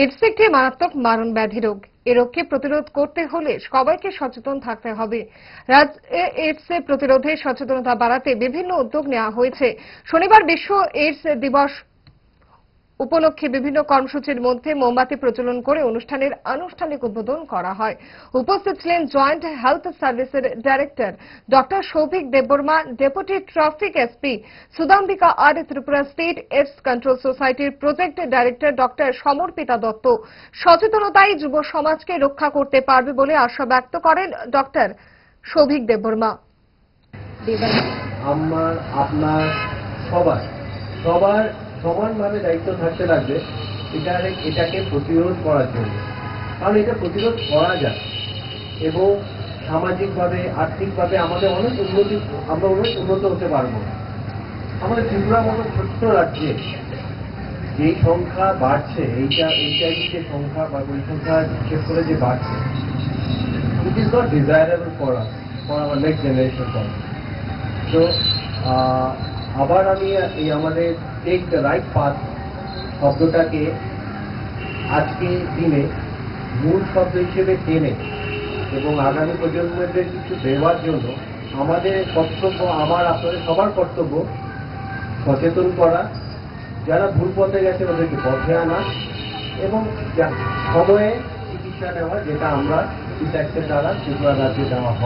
AIDS একটি মারাত্মক মারণ ব্যাধি রোগ। এ রোগকে প্রতিরোধ করতে হলে সবাইকে সচেতন থাকতে হবে। রাজ্যে এইডস প্রতিরোধে সচেতনতা বাড়াতে বিভিন্ন উদ্যোগ নেওয়া হয়েছে। শনিবার বিশ্ব এইডস দিবস উপলক্ষে বিভিন্ন কর্মসূচির মধ্যে মোমবাতি প্রচলন করে অনুষ্ঠানের আনুষ্ঠানিক উদ্বোধন করা হয়। উপস্থিত ছিলেন জয়েন্ট হেলথ সার্ভিসের director doctor Souvik Debbarma, deputy traffic SP Sudambika আর ত্রিপুরা স্টেট এইডস কন্ট্রোল সোসাইটির project director doctor Samarpita Dutta. সচেতনতাই যুব সমাজকে রক্ষা করতে পারবে বলে আশা ব্যক্ত করেন ডক্টর সৌভিক দেববর্মা। আমার, আপনার, সবার সবার সমানভাবে দায়িত্ব থাকতে লাগবে এটা এটাকে প্রতিরোধ করার জন্য। কারণ এটা প্রতিরোধ করা যায় এবং সামাজিকভাবে, আর্থিকভাবে আমাদের অনেক উন্নতি, আমরা অনেক উন্নত হতে পারব। আমাদের ত্রিপুরা মতো ছোট্ট রাজ্যে যে সংখ্যা বাড়ছে, এইটা, এইটাই যে সংখ্যা বা পরিসংখ্যা বিশেষ করে যে বাড়ছে it is not desirable for us for our next generation for তো আবার আমি এই আমাদের টেক দ্য রাইট পাথ শব্দটাকে আজকে দিনে মূল শব্দ হিসেবে টেনে এবং আগামী প্রজন্মদের কিছু দেওয়ার জন্য আমাদের কর্তব্য, আমার আপনাদের সবার কর্তব্য সচেতন করা, যারা ভুল পথে গেছে ওদেরকে পথে আনা এবং সময়ে চিকিৎসা নেওয়া যেটা আমরা দ্বারা ত্রিপুরা রাজ্যে দেওয়া হয়।